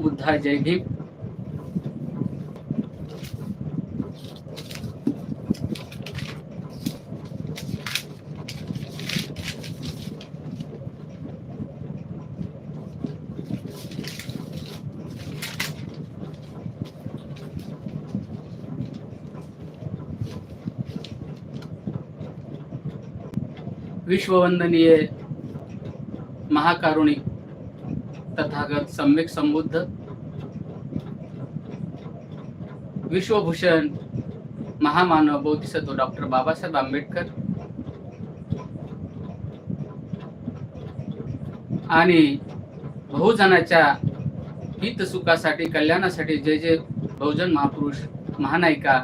बुद्धा जय भीम. विश्ववंदनीय महाकारुणिक तथागत सम्यक संबुद्ध विश्वभूषण महामानव बौद्धिसत्व डॉक्टर बाबासाहेब आंबेडकर आणि बहुजनाच्या हितसुखासाठी कल्याणासाठी जे जे बहुजन महापुरुष महानायिका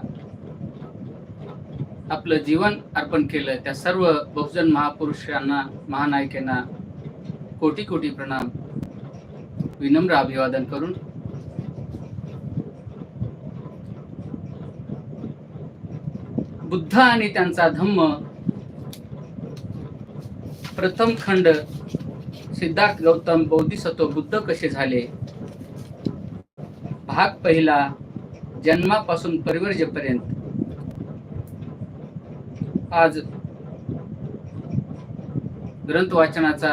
आपलं जीवन अर्पण केलं त्या सर्व बहुजन महापुरुषांना महानायिकांना कोटी कोटी प्रणाम. विनम्र अभिवादन करून. बुद्ध आणि त्यांचा धम्म प्रथम खंड सिद्धार्थ गौतम बौद्धिसत्व बुद्ध कसे झाले? भाग पहिला जन्मापासून परिवर्जेपर्यंत आज ग्रंथ वाचनाचा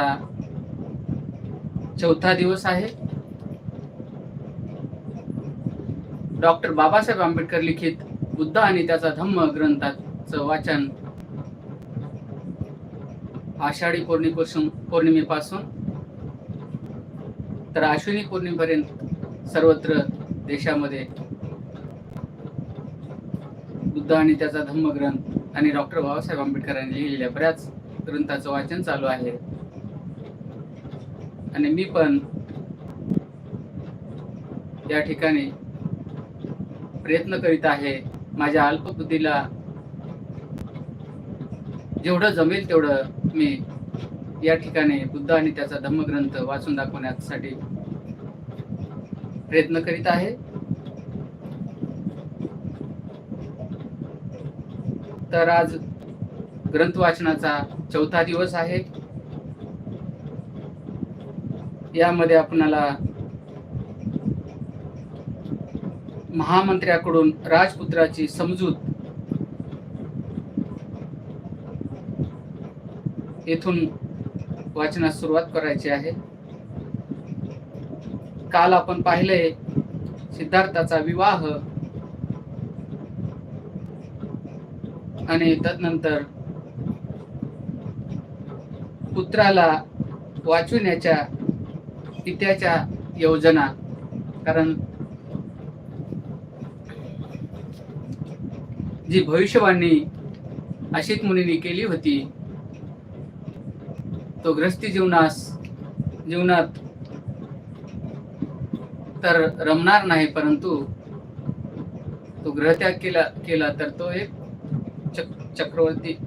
चौथा दिवस आहे. डॉक्टर बाबासाहेब आंबेडकर लिखित बुद्ध आणि त्याचा धम्म ग्रंथाचं वाचन आषाढी पौर्णिमेपासून पौर्णिमेपासून तर अश्विनी पौर्णिमेपर्यंत सर्वत्र देशामध्ये बुद्ध आणि त्याचा धम्म ग्रंथ आणि डॉक्टर बाबासाहेब आंबेडकरांनी लिहिलेल्या बऱ्याच ग्रंथाचं वाचन चालू आहे. आणि मी पण या ठिकाणी प्रयत्न करीत आहे माझ्या अल्पबुद्धीला जेवढं जमेल तेवढं मी या ठिकाणी बुद्ध आणि त्याचा धम्मग्रंथ वाचून दाखवण्यासाठी प्रयत्न करीत आहे. तर आज ग्रंथ वाचनाचा चौथा दिवस आहे. यामध्ये आपणाला महामंत्र्याकडून राजपुत्राची समजूत येथून वाचनास सुरुवात करायची आहे. काल आपण पाहिले सिद्धार्थाचा विवाह आणि तदनंतर पुत्राला वाचविण्याच्या पित्याच्या योजना. कारण जी भविष्यवाणी अशित मुनीने केली होती तो ग्रस्ती जीवनास जीवनात तर रमणार नाही परंतु तो ग्रहत्याग केला केला तर तो एक चक्रवर्ती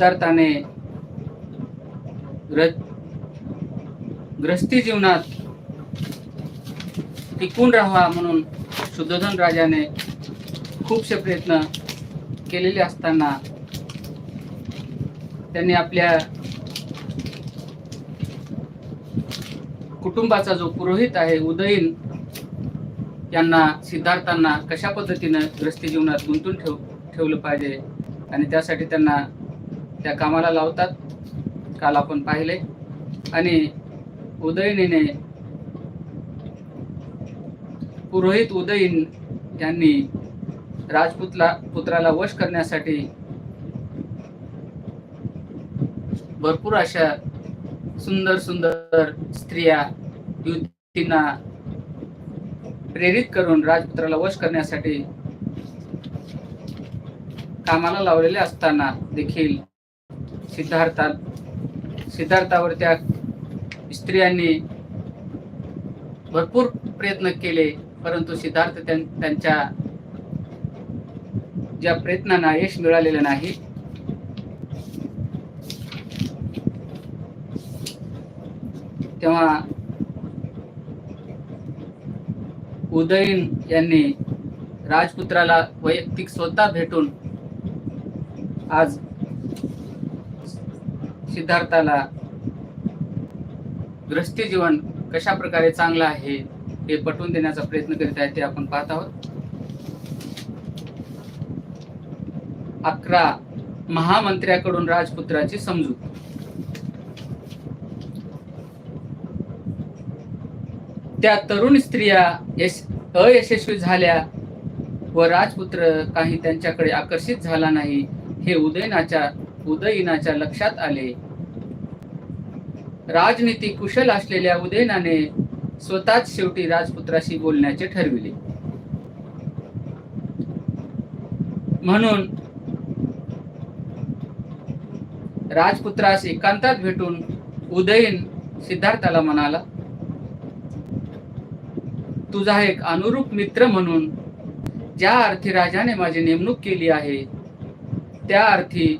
सिद्धार्थाने ग्रस्ती जीवनात टिकून राहावा म्हणून शुद्धोधन राजाने खूपसे प्रयत्न केलेले असताना त्यांनी आपल्या कुटुंबाचा जो पुरोहित आहे उदयीन यांना सिद्धार्थांना कशा पद्धतीनं ग्रस्ती जीवनात गुंतून ठेव ठेवलं पाहिजे? आणि त्यासाठी त्यांना त्या कामाला लावतात. काल आपण पाहिले. आणि उदयनीने पुरोहित उदयीन यांनी राजपुतला पुत्राला वश करण्यासाठी भरपूर अशा सुंदर सुंदर स्त्रिया युतींना प्रेरित करून राजपुत्राला वश करण्यासाठी कामाला लावलेले असताना देखील सिद्धार्थात सिद्धार्थावर त्या स्त्रियांनी भरपूर प्रयत्न केले परंतु सिद्धार्थ त्यांच्या ज्या प्रयत्नांना यश मिळालेलं नाही. तेव्हा उदयन यांनी राजपुत्राला वैयक्तिक स्वतः भेटून आज सिद्धार्थाला दृष्टीजीवन जीवन कशा प्रकारे चांगलं आहे हे पटवून देण्याचा प्रयत्न करीत आहे ते आपण पाहत आहोत. अकरा महामंत्र्याकडून राजपुत्राची समजूत. त्या तरुण स्त्रिया यश अयशस्वी झाल्या व राजपुत्र काही त्यांच्याकडे आकर्षित झाला नाही हे उदयनाच्या उदयनाच्या लक्षात आले. राजनीती कुशल असलेल्या उदयनाने स्वतःच शेवटी राजपुत्राशी बोलण्याचे ठरविले. म्हणून राजपुत्रास एकांतात भेटून उदयन सिद्धार्थाला म्हणाला तुझा एक अनुरूप मित्र म्हणून ज्या अर्थी राजाने माझी नेमणूक केली आहे त्या अर्थी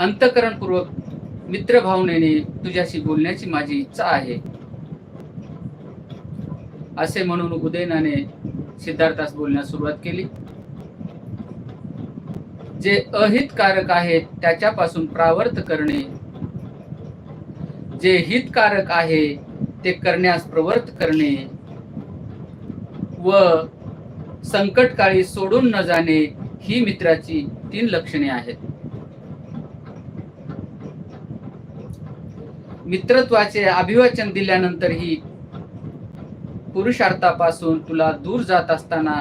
अंतकरणपूर्वक मित्र भावनेने तुझ्याशी बोलण्याची माझी इच्छा आहे. असे म्हणून उदयनाने सिद्धार्थास बोलण्यास सुरुवात केली. जे अहितकारक आहेत त्याच्यापासून प्रावर्त करणे. जे हितकारक आहे ते करण्यास प्रवर्त करणे. व संकटकाळी सोडून न जाणे ही मित्राची तीन लक्षणे आहेत. मित्रत्वाचे अभिवाचन दिल्यानंतरही पुरुषार्थापासून तुला दूर जात असताना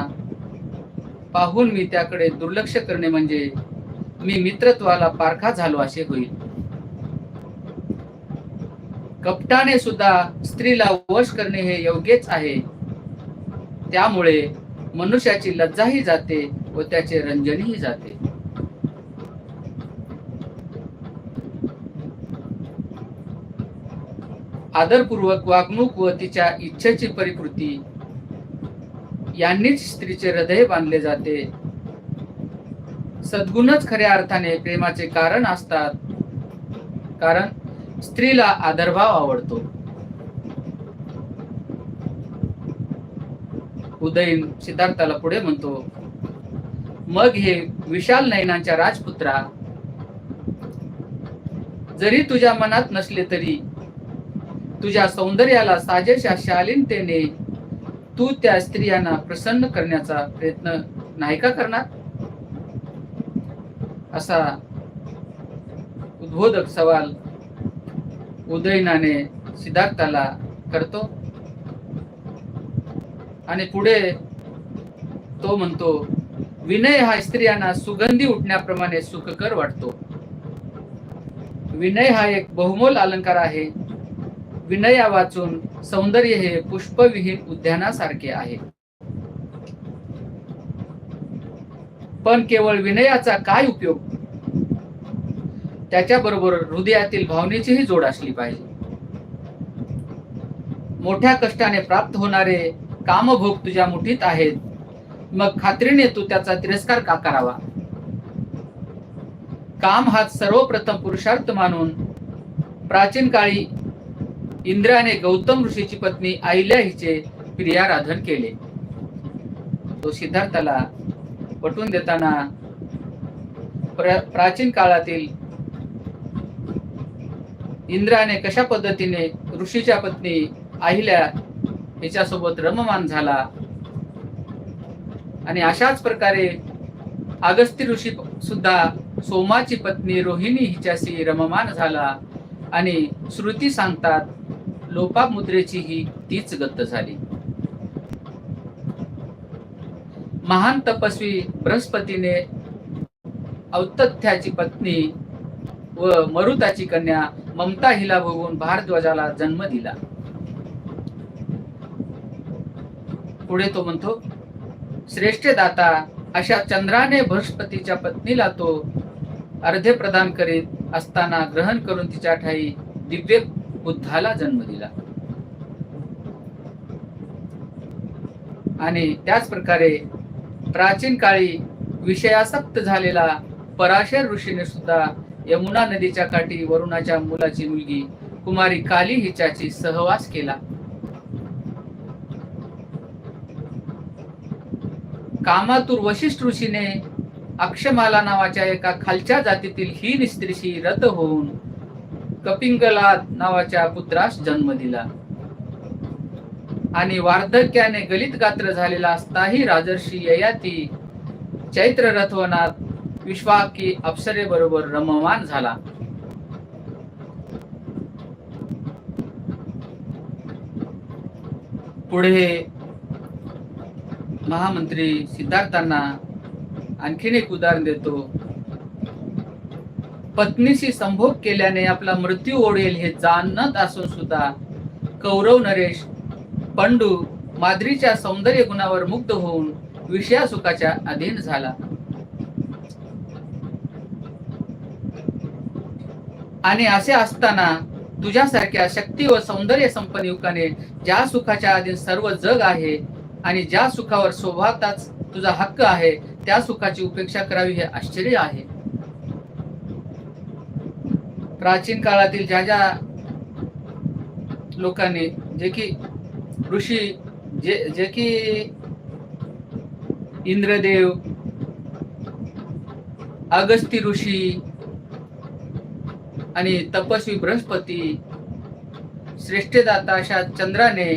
पाहून मी त्याकडे दुर्लक्ष करणे म्हणजे मी मित्रत्वाला पारखा झालो असे होईल. कपटाने सुद्धा स्त्रीला वश करणे हे योग्यच आहे. त्यामुळे मनुष्याची लज्जाही जाते व त्याचे रंजनही जाते. आदरपूर्वक वागणूक व तिच्या इच्छेची परिकृती यांनीच स्त्रीचे हृदय बांधले जाते. सद्गुणच खऱ्या अर्थाने प्रेमाचे कारण असतात. कारण स्त्रीला आदरभाव आवडतो. उदयन सिद्धार्थाला पुढे म्हणतो मग हे विशाल नयनांच्या राजपुत्रा जरी तुझ्या मनात नसले तरी तुझ्या सौंदर्याला साजेशा शालीनतेने तू त्या स्त्रियांना प्रसन्न करण्याचा प्रयत्न नाही का करणार? असा उद्बोधक सवाल उदयनाने सिद्धार्थाला करतो. आणि पुढे तो म्हणतो विनय हा स्त्रियांना सुगंधी उठण्याप्रमाणे सुखकर वाटतो. विनय हा एक बहुमोल अलंकार आहे. विनया वाचून सौंदर्य हे पुष्पविहीन उद्यानासारखे आहे. पण केवळ विनयाचा काय उपयोग? त्याच्याबरोबर हृदयातील भावनेचीही जोड असली पाहिजे. मोठ्या कष्टाने प्राप्त होणारे कामभोग तुझ्या मुठीत आहेत. मग खात्रीने तू त्याचा तिरस्कार का करावा? काम हा सर्वप्रथम पुरुषार्थ मानून प्राचीन काळी इंद्राने गौतम ऋषीची पत्नी आईल्या हिचे प्रियाराधन केले. तो सिद्धार्थाला पटवून देताना प्र- प्राचीन काळातील इंद्राने कशा पद्धतीने ऋषीच्या पत्नी आहिल्या हिच्यासोबत रममान झाला? आणि अशाच प्रकारे अगस्ती ऋषी सुद्धा सोमाची पत्नी रोहिणी हिच्याशी रममान झाला आणि श्रुती सांगतात लोपामुद्रेची ही तीच गत झाली. महान तपस्वी बृहस्पतीने औतथ्याची पत्नी व मरुताची कन्या ममता हिला भोगून भारद्वाजाला जन्म दिला. पुढे तो म्हणतो श्रेष्ठ दाता अशा चंद्राने बृहस्पतीच्या पत्नीला तो अर्धे प्रदान करीत असताना ग्रहण करून तिच्या ठाई दिव्य बुद्धाला जन्म दिला. आणि त्याच प्रकारे प्राचीन काळी विषयासक्त झालेला पराशर ऋषीने सुद्धा यमुना नदीच्या काठी वरुणाच्या मुलाची मुलगी कुमारी काली हिच्याची सहवास केला. कामातूर वशिष्ठ ऋषीने अक्षमाला नावाच्या एका खालच्या जातीतील ही स्त्रीशी रत होऊन कपिंगलाद नावाच्या पुत्रास जन्म दिला. आणि वार्धक्याने गलित गात्र झालेला असताही राजर्षी ययाती चैत्र रथवनात विश्वाकी अप्सरे बरोबर रममान झाला. पुढे महामंत्री सिद्धार्थांना आणखीन एक उदाहरण देतो. पत्नीशी संभोग केल्याने आपला मृत्यू ओढेल हे जाणत असून सुद्धा कौरव नरेश पंडू माद्रीच्या सौंदर्य गुणावर मुग्ध होऊन विषया सुखाच्या अधीन झाला. आणि असे असताना तुझ्यासारख्या शक्ती व सौंदर्य संपन्न युवकाने ज्या सुखाच्या अधीन सर्व जग आहे आणि ज्या सुखावर स्वभावताच तुझा हक्क आहे त्या सुखाची उपेक्षा करावी हे आश्चर्य आहे. प्राचीन काळातील ज्या ज्या लोकांनी जे की ऋषी जे जे की इंद्रदेव अगस्ती ऋषी आणि तपस्वी बृहस्पती श्रेष्ठदाता अशा चंद्राने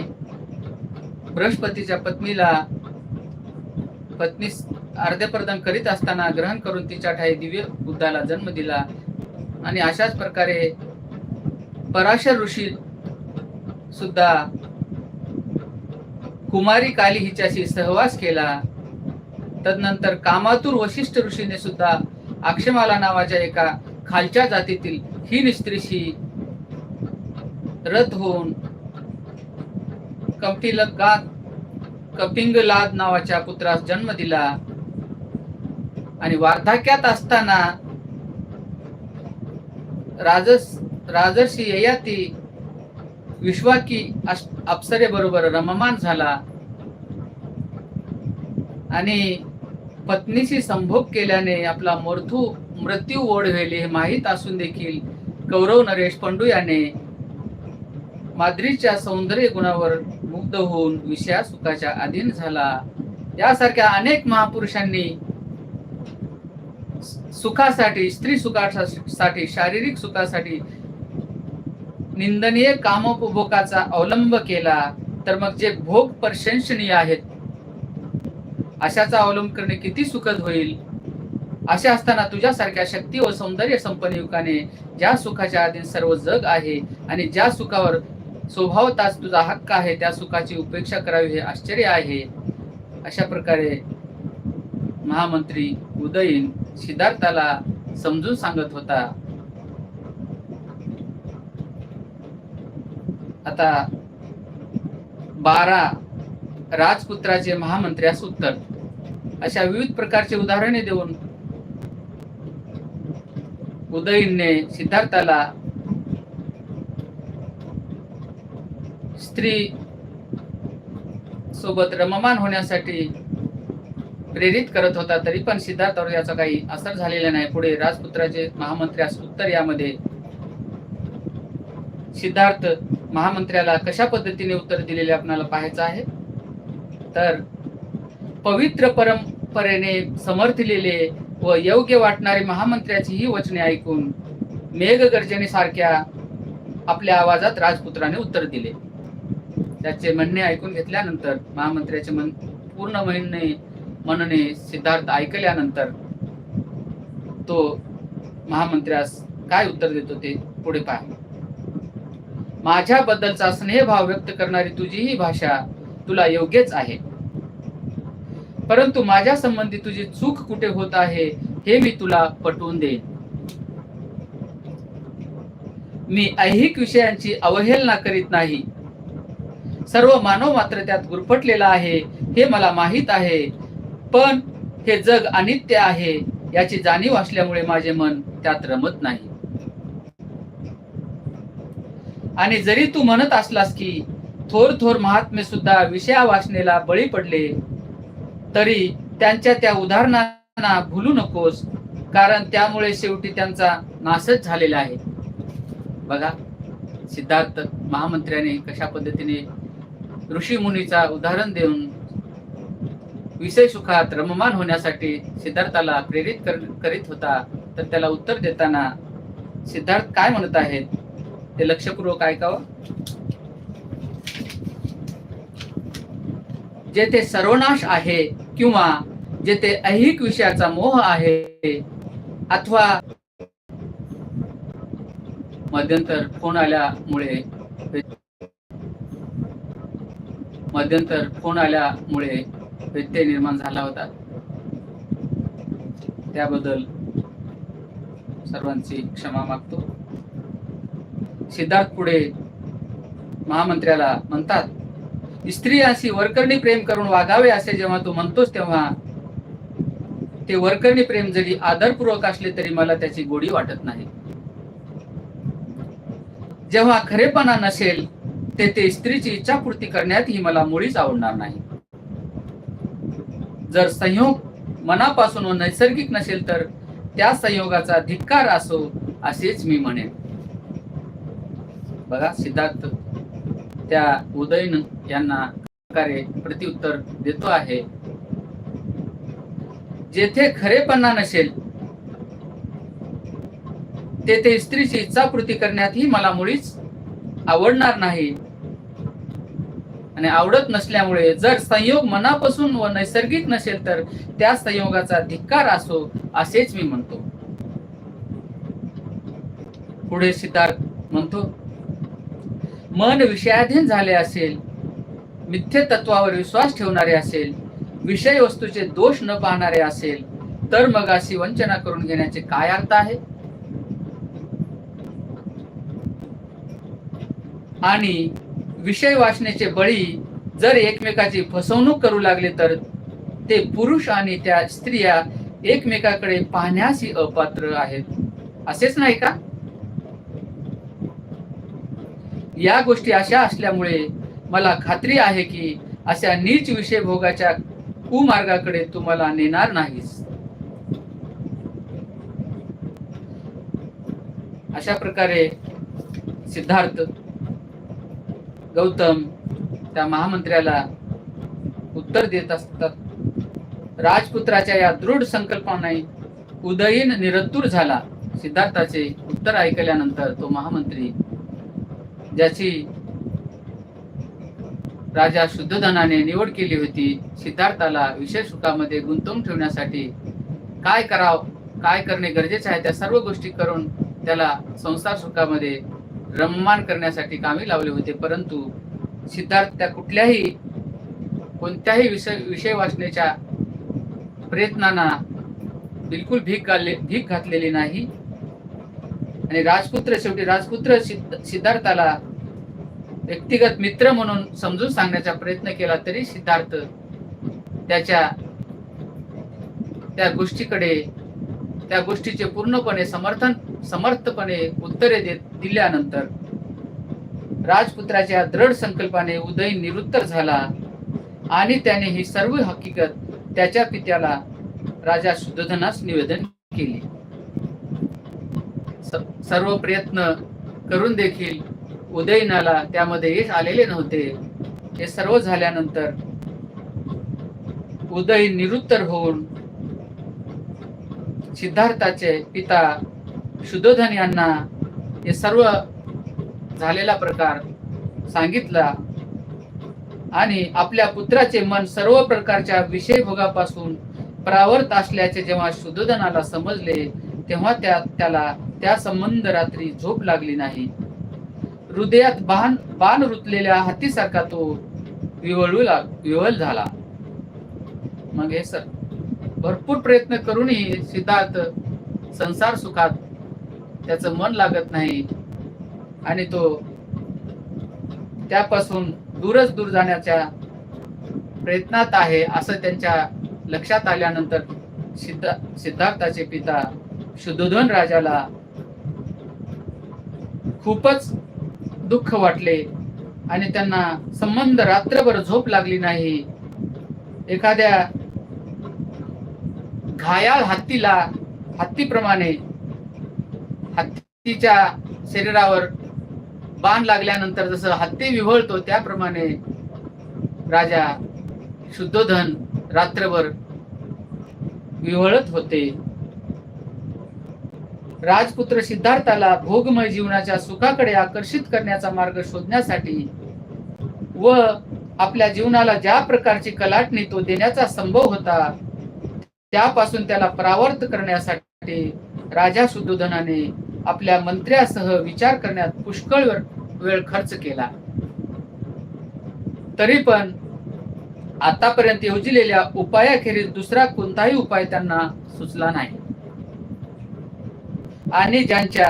बृहस्पतीच्या पत्नीला पत्नी अर्धप्रदान करीत असताना ग्रहण करून तिच्या ठाई दिव्य बुद्धाला जन्म दिला. आणि अशाच प्रकारे पराशर ऋषी सुद्धा कुमारी काली हिच्याशी सहवास केला. तदनंतर कामातूर वशिष्ठ ऋषीने सुद्धा अक्षमाला नावाच्या एका खालच्या जातीतील ही स्त्रीशी रथ होऊन कपिलगात कपिंगलाद नावाच्या पुत्रास जन्म दिला. आणि वार्धक्यात असताना राजस राजर्षी ययाती विश्वाकी अप्सरे बरोबर रममान झाला. आणि पत्नीशी संभोग केल्याने आपला मृत्यू मृत्यू ओढवेल हे माहीत असून देखील कौरव नरेश पंडू याने माद्रीच्या सौंदर्य गुणावर मुग्ध होऊन विषया सुखाच्या अधीन झाला. यासारख्या अनेक महापुरुषांनी सुखासाठी स्त्री सुखासाठी शारीरिक सुखासाठी निंदनीय कामोपभोगाचा अवलंब केला तर मग जे भोग प्रशंसनीय आहेत अशाचा अवलंब करणे किती सुखद होईल? असे असताना तुझ्यासारख्या शक्ती व सौंदर्य संपन्न युवकाने ज्या सुखाच्या आधी सर्व जग आहे आणि ज्या सुखावर स्वभावताच तुझा हक्क आहे त्या सुखाची उपेक्षा करावी हे आश्चर्य आहे. अशा प्रकारे महामंत्री उदयीन सिद्धार्थाला समजून सांगत होता. आता बारा राजपुत्राचे महामंत्र्यास उत्तर. अशा विविध प्रकारचे उदाहरणे देऊन उदयीनने सिद्धार्थाला स्त्री सोबत रममान होण्यासाठी प्रेरित करत होता तरी पण सिद्धार्थावर याचा काही असर झालेला नाही. पुढे राजपुत्राचे महामंत्र्यास उत्तर यामध्ये. सिद्धार्थ महामंत्र्याला कशा पद्धतीने उत्तर दिलेले आपल्याला पाहायचं आहे? तर पवित्र परंपरेने समर्थलेले व योग्य वाटणारे महामंत्र्याची ही वचने ऐकून मेघगर्जनेसारख्या आपल्या आवाजात राजपुत्राने उत्तर दिले. त्याचे म्हणणे ऐकून घेतल्यानंतर महामंत्र्याचे मन पूर्ण म्हणणे मनने सिद्धार्थ ऐकल्यानंतर तो महामंत्र्यास काय उत्तर देतो ते पुढे पहा. माझ्याबद्दलचा स्नेहभाव व्यक्त करणारी तुझी ही भाषा तुला योग्यच आहे. परंतु माझ्या संबंधी तुझी चूक कुठे होत आहे हे मी तुला पटवून देईन. मी ऐहिक विषयांची अवहेलना करीत नाही. सर्व मानव मात्र त्यात गुरफटलेला आहे हे मला माहीत आहे. पण हे जग अनित्य आहे याची जाणीव असल्यामुळे माझे मन त्यात रमत नाही. आणि जरी तू म्हणत असलास की थोर थोर महात्मे सुद्धा विषया वासनेला बळी पडले तरी त्यांच्या त्या उदाहरणांना भुलू नकोस कारण त्यामुळे शेवटी त्यांचा नाशच झालेला आहे. बघा सिद्धार्थ महामंत्र्याने कशा पद्धतीने ऋषी मुनीचा उदाहरण देऊन विषय सुखात रममान होण्यासाठी सिद्धार्थाला प्रेरित कर, करीत होता तर त्याला उत्तर देताना सिद्धार्थ काय म्हणत आहेत? ते लक्षपूर्वक ऐकावं? जेथे सर्वनाश आहे किंवा जेथे ऐहिक विषयाचा मोह आहे अथवा मध्यंतर फोन आल्यामुळे मध्यंतर फोन आल्यामुळे व्यत्यय निर्माण झाला होता. त्याबद्दल सर्वांची क्षमा मागतो. सिद्धार्थ पुढे महामंत्र्याला म्हणतात स्त्रियांशी वरकरणी प्रेम करून वागावे असे जेव्हा तू म्हणतोस तेव्हा ते वरकरणी प्रेम जरी आदरपूर्वक असले तरी मला त्याची गोडी वाटत नाही. जेव्हा खरेपणा नसेल ते ते स्त्रीची इच्छापूर्ती करण्यातही मला मुळीच आवडणार नाही. जर संयोग मनापासून व नैसर्गिक नसेल तर त्या संयोगाचा धिक्कार असो असेच मी म्हणेन. बघा सिद्धार्थ त्या उदयन यांना प्रकारे प्रत्युत्तर देतो आहे. जेथे खरेपणा नसेल तेथे स्त्रीची इच्छापूर्ती करण्यातही मला मुळीच आवडणार नाही. आणि आवडत नसल्यामुळे जर संयोग मनापासून व नैसर्गिक नसेल तर त्या संयोगाचा धिक्कार असो असेच मी म्हणतो. पुढे सिद्धार्थ म्हणतो मन विषयाधीन झाले असेल मिथ्य तत्वावर विश्वास ठेवणारे असेल विषय वस्तूचे दोष न पाहणारे असेल तर मग अशी वंचना करून घेण्याचे काय अर्थ आहे? आणि विषय वाचण्याचे बळी जर एकमेकाची फसवणूक करू लागले तर ते पुरुष आणि त्या स्त्रिया एकमेकाकडे पाहण्यासही अपात्र आहेत. असेच नाही का? या गोष्टी अशा असल्यामुळे मला खात्री आहे की अशा नीच विषय भोगाच्या कुमार्गाकडे तुम्हाला नेणार नाहीस. अशा प्रकारे सिद्धार्थ गौतम त्या महामंत्र्याला उत्तर देत असतात. राजपुत्राच्या या दृढ संकल्पाने उदयीन निरत्तूर झाला. सिद्धार्थाचे उत्तर ऐकल्यानंतर तो महामंत्री ज्याची राजा शुद्धधनाने निवड केली होती सिद्धार्थाला विशेष सुखामध्ये गुंतवून ठेवण्यासाठी काय कराव काय करणे गरजेचे आहे त्या सर्व गोष्टी करून त्याला संसार सुखामध्ये रममान करण्यासाठी कामी लावले होते परंतु सिद्धार्थ त्या कुठल्याही कोणत्याही विषय विषय वाचण्याच्या प्रयत्नांना बिलकुल भीक घालले भीक घातलेली नाही. आणि राजपुत्र शेवटी राजपुत्र सिद्धार्थाला व्यक्तिगत मित्र म्हणून समजून सांगण्याचा प्रयत्न केला तरी सिद्धार्थ त्याच्या त्या गोष्टीकडे त्या गोष्टीचे पूर्णपणे समर्थन समर्थपणे उत्तरे देत दिल्यानंतर राजपुत्राच्या दृढ संकल्पाने उदय निरुत्तर झाला आणि त्याने ही सर्व हकीकत त्याच्या पित्याला राजा सुधोधनास निवेदन केली. सर्व प्रयत्न करून देखील उदयनाला त्यामध्ये यश आलेले नव्हते. हे सर्व झाल्यानंतर उदय निरुत्तर होऊन सिद्धार्थाचे पिता शुद्धोधन यांना हे सर्व झालेला प्रकार सांगितला आणि आपल्या पुत्राचे मन सर्व प्रकारच्या विषय भोगापासून प्रावर्त असल्याचे जेव्हा शुद्धोधनाला समजले तेव्हा त्या त्याला त्या संबंध रात्री झोप लागली नाही. हृदयात बाण बाण रुतलेल्या हत्तीसारखा तो विवळू लाग विवळ झाला. मग हे सर भरपूर प्रयत्न करूनही सिद्धार्थ संसार सुखात त्याचं मन लागत नाही. आणि तो त्यापासून दूरच दूर जाण्याच्या प्रयत्नात आहे असं त्यांच्या लक्षात आल्यानंतर सिद्धा सिद्धार्थाचे पिता शुद्धोधन राजाला खूपच दुःख वाटले आणि त्यांना संबंध रात्रभर झोप लागली नाही. एखाद्या घायाळ हत्तीला हत्तीप्रमाणे हत्तीच्या शरीरावर बाण लागल्यानंतर जसं हत्ती विव्हळतो त्याप्रमाणे राजा शुद्धोधन रात्रभर विव्हळत होते. राजपुत्र सिद्धार्थाला भोगमय जीवनाच्या सुखाकडे आकर्षित करण्याचा मार्ग शोधण्यासाठी व आपल्या जीवनाला ज्या प्रकारची कलाटणी तो देण्याचा संभव होता त्यापासून त्याला परावर्त करण्यासाठी राजा शुद्धोधनाने आपल्या मंत्र्यासह विचार करण्यात पुष्कळ वेळ- खर्च केला. तरी पण आतापर्यंत योजलेल्या उपायाखेरीज दुसरा कोणताही उपाय त्यांना सुचला नाही. आणि ज्यांच्या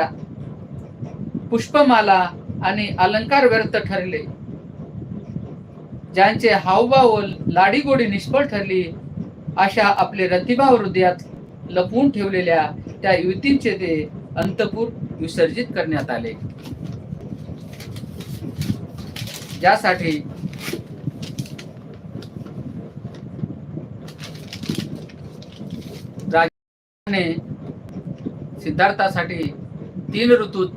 पुष्पमाला आणि अलंकार व्यर्थ ठरले ज्यांचे हावभाव लाडीगोडी निष्फळ ठरली अशा आपले रतिभा हृदयात लपवून ठेवलेल्या त्या युतींचे ते अंतपूर विसर्जित करण्यात आले. ज्यासाठी राजाने सिद्धार्थासाठी तीन ऋतूत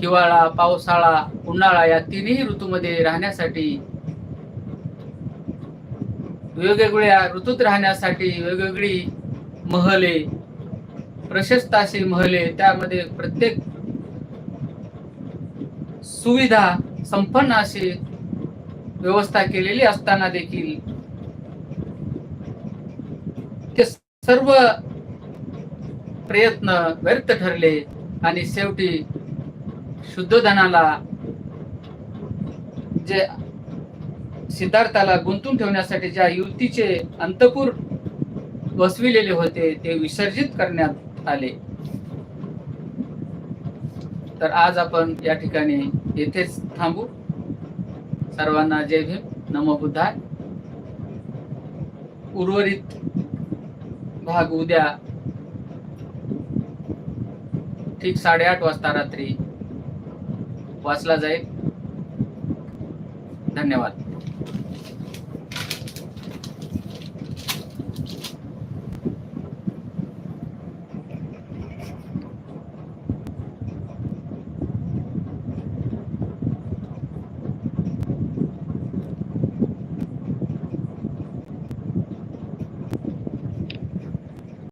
हिवाळा पावसाळा उन्हाळा या तिन्ही ऋतूमध्ये राहण्यासाठी वेगवेगळ्या ऋतूत राहण्यासाठी वेगवेगळी महले प्रशस्त असे महले त्यामध्ये प्रत्येक सुविधा संपन्न अशी व्यवस्था केलेली असताना देखील ते सर्व प्रयत्न व्यर्थ ठरले आणि शेवटी शुद्धधनाला जे सिद्धार्थाला गुंतून ठेवण्यासाठी ज्या युवतीचे अंतपूर वसविलेले होते ते विसर्जित करण्यात आले. तर आज आपण या ठिकाणी येथेच थांबू. सर्वांना जय भीम. नमो बुद्धाय. उर्वरित भाग उद्या ठीक साडेआठ वाजता रात्री वाचला जाईल. धन्यवाद.